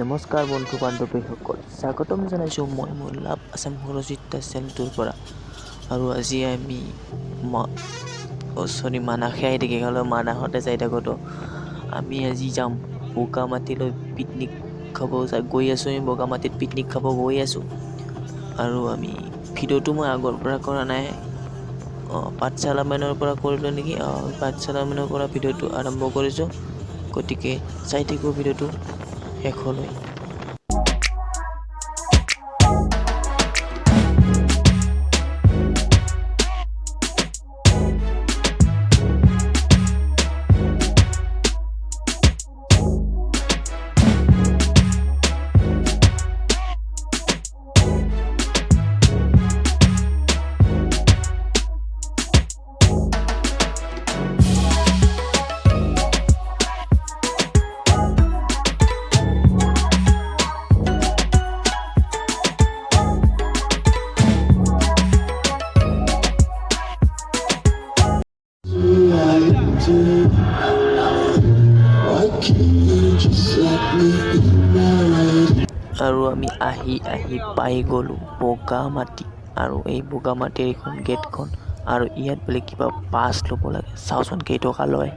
নমস্কাৰ বন্ধু বান্ধৱীসকল স্বাগতম জনাইছোঁ মই মোৰ লাভ আছাম সৰজিতা চেনেলটোৰ পৰা। আৰু আজি আমি চৰি মানাসে আহি থাকি হ'লেও মানাসতে যাই থাকোঁতো। আমি আজি যাম বোকামাটিলৈ পিকনিক খাব গৈ আছোঁ আমি বগামাটিত পিকনিক খাব গৈ আছোঁ। আৰু আমি ভিডিঅ'টো মই আগৰ পৰা কৰা নাই। পাঠশালা মেনৰ পৰা কৰিলোঁ নেকি? পাঠশালা মেনৰ পৰা ভিডিঅ'টো আৰম্ভ কৰিছোঁ। গতিকে চাই থাকিব ভিডিঅ'টো। এখনই। আৰু আমি আহি আহি পাই গ'লোঁ বগামাটি আৰু এই বগামাটিৰ এইখন গেটখন। আৰু ইয়াত বোলে কিবা পাছ ল'ব লাগে। চাওঁচোন কেইটকা লয়।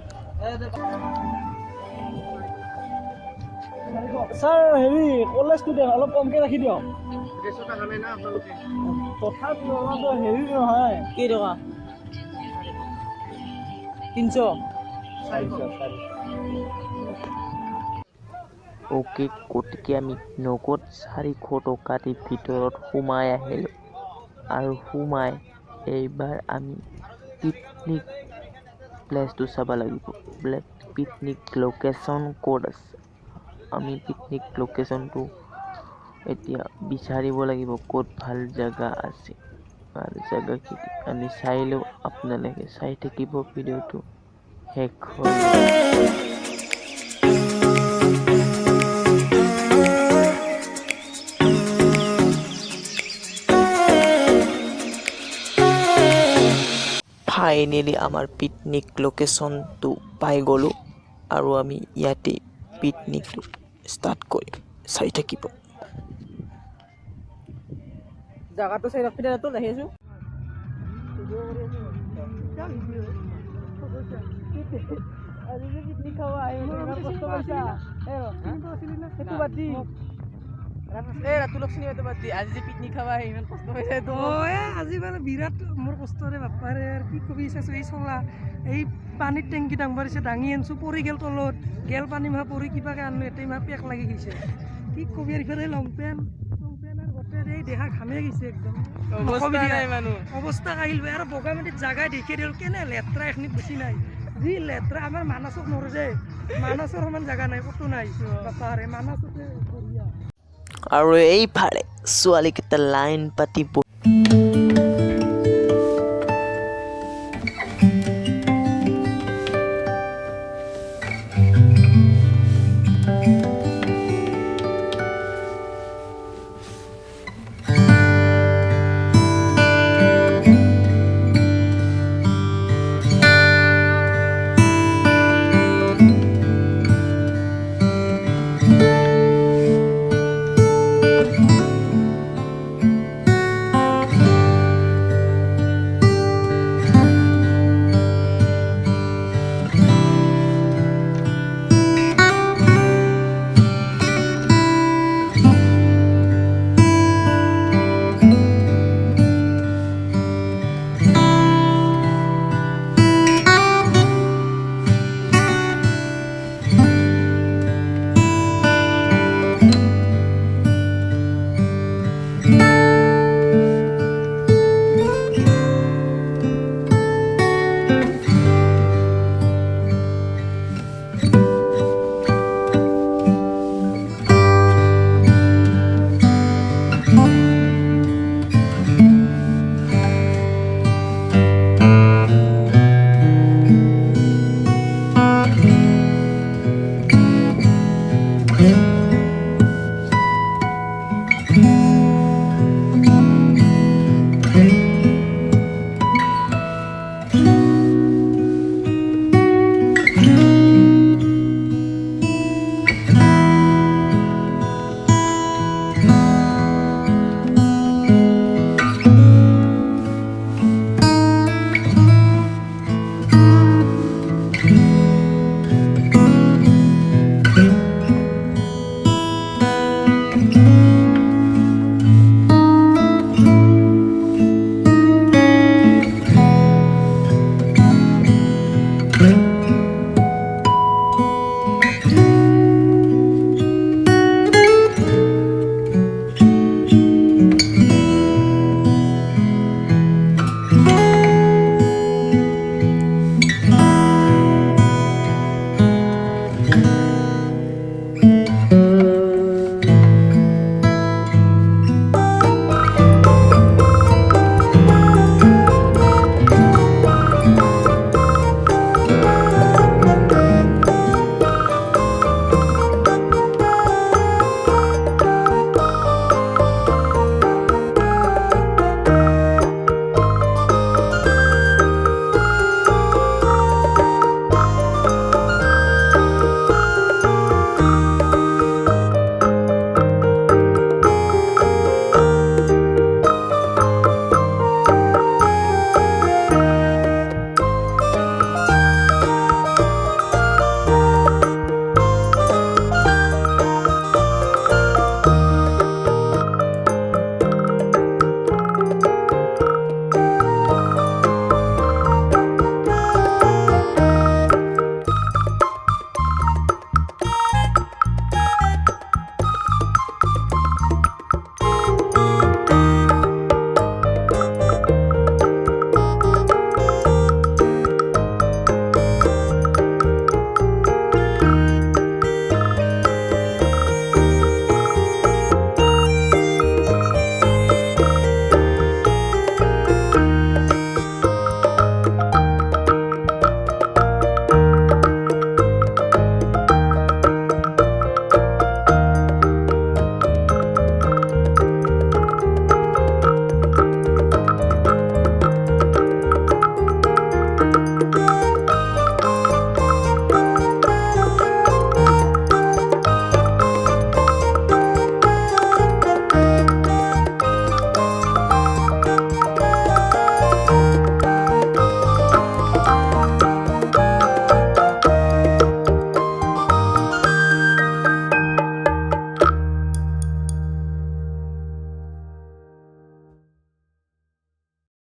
ছাৰ হেৰি কলেজ ষ্টুডেণ্ট অলপ কমকৈ ৰাখি দিয়ক। তথাপিও অলপ হেৰি নহয়। কেইটকা? তিনিশ। অ'কে গতিকে আমি নগদ চাৰিশ টকা দি ভিতৰত সোমাই আহিলোঁ আৰু সোমাই এইবাৰ আমি পিকনিক প্লেচটো চাব লাগিব বোলে পিকনিক লোকেশ্যন ক'ত আছে আমি পিকনিক লোকেশ্যনটো এতিয়া বিচাৰিব লাগিব ক'ত ভাল জেগা আছে ভাল জেগাখিনি আমি চাই লওঁ আপোনালোকে চাই থাকিব ভিডিঅ'টো শেষলৈ ফাইনেলি আমাৰ পিকনিক লোকেশ্যনটো পাই গ'লোঁ আৰু আমি ইয়াতে পিকনিকটো ষ্টাৰ্ট কৰিম চাই থাকিব। জাগাটো চাই ৰাখি দিয়াতো আহি আছোঁ আজি মানে বিৰাট মোৰ কষ্টৰে বাপাৰে কি কবি চাইছোঁ এই চলা এই পানীৰ টেংকি ডাঙৰ দিছে দাঙি আনিছোঁ পৰি গেল তলত। গেল পানী মাহ পৰি কিবাকে আনলো এটাই মাহ পেক লাগি গৈছে। কি কবি আৰু ইফালে লং পেণ্ট লং পেণ্ট আৰু গোটেই এই দেহা ঘামে গৈছে একদম। অৱস্থা কাহিল আৰু বগামাটিত জাগাই দেখি দিল কেনে লেতেৰা এখিনিত বেছি নাই। যি লেতেৰা আমাৰ মানাচক নৰো যে। মানাচৰ সমান জাগা নাই ক'তো নাই। বাপাৰে মানাচতে আৰু এইফালে ছোৱালীকেইটা লাইন পাতি বহি